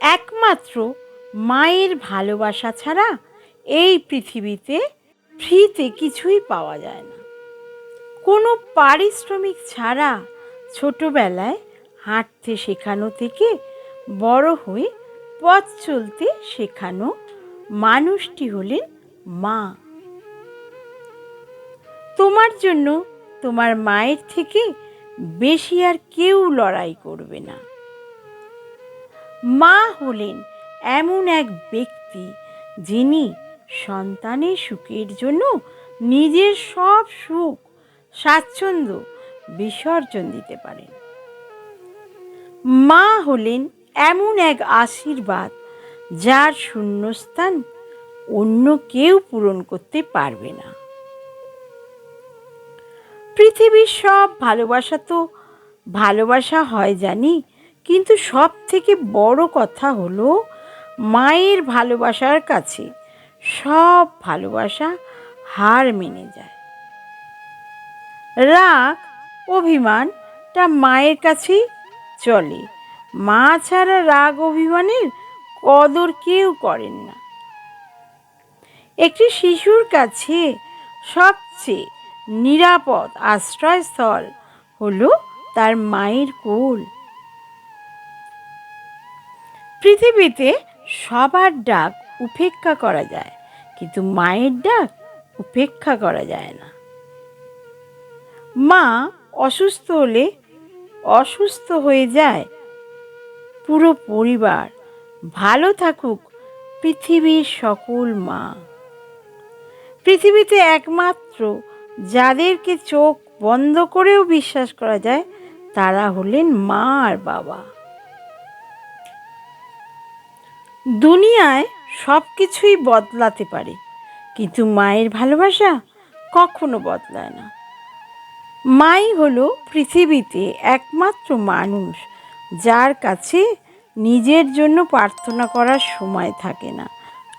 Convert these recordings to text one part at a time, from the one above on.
একমাত্র মায়ের ভালোবাসা ছাড়া এই পৃথিবীতে ফ্রিতে কিছুই পাওয়া যায় না। কোনো পারিশ্রমিক ছাড়া ছোটবেলায় হাঁটতে শেখানো থেকে বড় হয়ে পথ চলতে শেখানো মানুষটি হলেন মা। তোমার জন্য তোমার মায়ের থেকে বেশি আর কেউ লড়াই করবে না। মা হলেন এমন এক ব্যক্তি যিনি সন্তানের সুখের জন্য নিজের সব সুখ, স্বাচ্ছন্দ্য বিসর্জন দিতে পারেন। মা হলেন এমন এক আশীর্বাদ যার শূন্যস্থান অন্য কেউ পূরণ করতে পারবে না। পৃথিবীর সব ভালোবাসা তো ভালোবাসা হয় জানি কিন্তু সব থেকে বড় কথা হলো মায়ের ভালোবাসার কাছে সব ভালোবাসা হার মেনে যায়। রাগ, অভিমানটা মায়ের কাছেই চলে। মা ছাড়া রাগ, অভিমানের কদর কেউ করেন না। একটি শিশুর কাছে সবচেয়ে নিরাপদ আশ্রয়স্থল হলো তার মায়ের কোল। পৃথিবীতে সবার ডাক উপেক্ষা করা যায়, কিন্তু মায়ের ডাক উপেক্ষা করা যায় না। মা অসুস্থ হলে অসুস্থ হয়ে যায়। পুরো পরিবার ভালো থাকুক পৃথিবীর সকল মা। পৃথিবীতে একমাত্র যাদেরকে চোখ বন্ধ করেও বিশ্বাস করা যায়, তারা হলেন মা আর বাবা। দুনিয়ায় সব কিছুই বদলাতে পারে, কিন্তু মায়ের ভালোবাসা কখনো বদলায় না। মাই হলো পৃথিবীতে একমাত্র মানুষ, যার কাছে নিজের জন্য প্রার্থনা করার সময় থাকে না।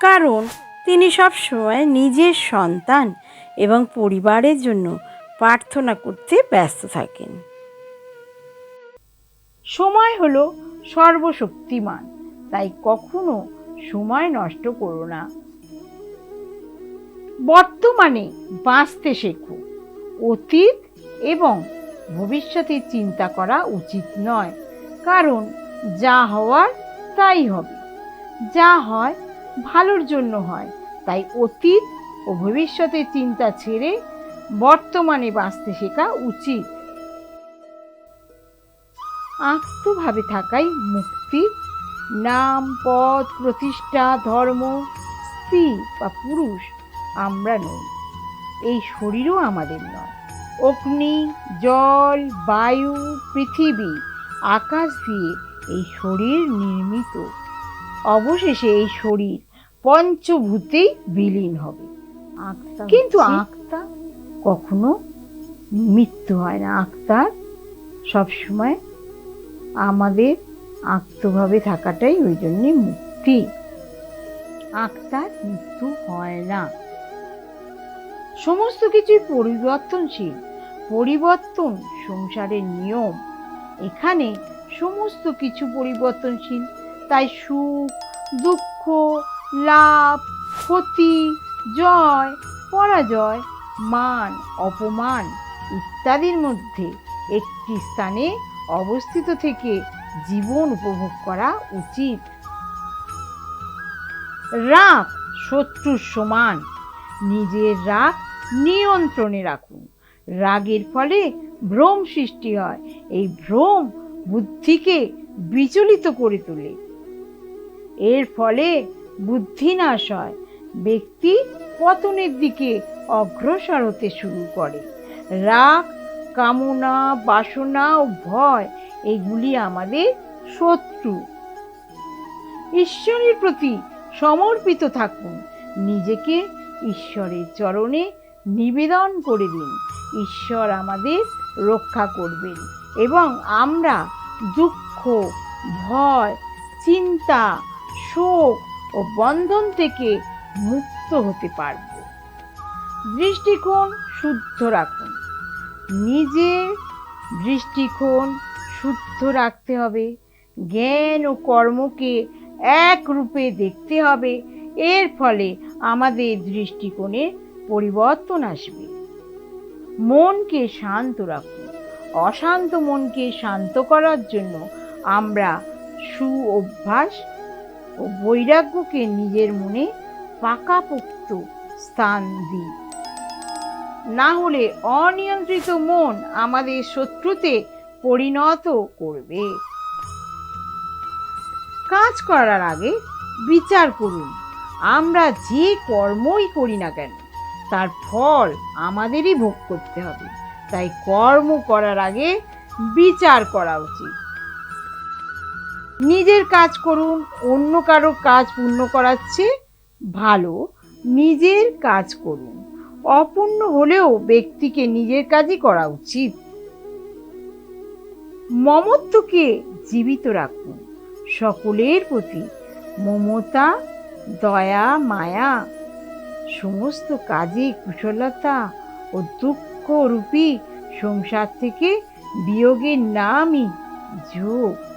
কারণ তিনি সব সময় নিজের সন্তান এবং পরিবারের জন্য প্রার্থনা করতে ব্যস্ত থাকেন। সময় হলো সর্বশক্তিমান। তাই কখনো সময় নষ্ট করো না। বর্তমানে বাঁচতে শেখো। অতীত এবং ভবিষ্যতে চিন্তা করা উচিত নয়। কারণ যা হওয়ার তাই হবে। যা হয় ভালোর জন্য হয়। তাই অতীত ও ভবিষ্যতের চিন্তা ছেড়ে বর্তমানে বাঁচতে শেখা উচিত। আত্মভাবে থাকাই মুক্তি নাম পদ প্রতিষ্ঠা ধর্ম স্ত্রী বা পুরুষ আমরা নই। এই শরীরও আমাদের নয়। অগ্নি জল বায়ু পৃথিবী আকাশ দিয়ে এই শরীর নির্মিত। অবশেষে এই শরীর পঞ্চভূতেই বিলীন হবে। কিন্তু আত্মা কখনো মৃত্যু হয় না। আত্মার সবসময় আমাদের আত্মভাবে থাকাটাই ওই জন্যে মুক্তি। আত্মার মৃত্যু হয় না। সমস্ত কিছুই পরিবর্তনশীল। পরিবর্তন সংসারের নিয়ম। এখানে সমস্ত কিছু পরিবর্তনশীল। তাই সুখ, দুঃখ, লাভ, ক্ষতি, জয়, পরাজয়, মান, অপমান ইত্যাদির মধ্যে একটি স্থানে অবস্থিত থেকে জীবন উপভোগ করা উচিত। রাগ শত্রুর সমান। নিজের রাগ নিয়ন্ত্রণে রাখুন। রাগের ফলে ভ্রম সৃষ্টি হয়। এই ভ্রম বুদ্ধিকে বিচলিত করে তোলে। এর ফলে বুদ্ধিনাশ হয়। ব্যক্তি পতনের দিকে অগ্রসর হতে শুরু করে। রাগ, কামনা, বাসনা ও ভয় এগুলি আমাদের শত্রু। ঈশ্বরের প্রতি সমর্পিত থাকুন। নিজেকে ঈশ্বরের চরণে নিবেদন করে দিন। ঈশ্বর আমাদের রক্ষা করবেন এবং আমরা দুঃখ, ভয়, চিন্তা, শোক ও বন্ধন থেকে মুক্ত হতে পারব। দৃষ্টিকোণ শুদ্ধ রাখুন। নিজের দৃষ্টিকোণ শুদ্ধ রাখতে হবে। জ্ঞান ও কর্মকে এক রূপে দেখতে হবে। এর ফলে আমাদের দৃষ্টিকোণে পরিবর্তন আসবে। মনকে শান্ত রাখুন। অশান্ত মনকে শান্ত করার জন্য আমরা সু অভ্যাস ও বৈরাগ্যকে নিজের মনে পাকাপোক্ত স্থান দিই। না হলে অনিয়ন্ত্রিত মন আমাদের শত্রুতে পরিণত করবে। কাজ করার আগে বিচার করুন, আমরা যে কর্মই করি না কেন, তার ফল আমাদেরই ভোগ করতে হবে। তাই কর্ম করার আগে বিচার করা উচিত। নিজের কাজ করুন, অন্য কারও কাজ পূর্ণ করাচ্ছে ভালো নিজের কাজ করুন। অপূর্ণ হলেও ব্যক্তিকে নিজের কাজই করা উচিত। মমত্বকে জীবিত রাখুন। সকলের প্রতি মমতা, দয়া, মায়া, সমস্ত কাজে কুশলতা ও দুঃখরূপী সংসার থেকে বিয়োগের নামই যোগ।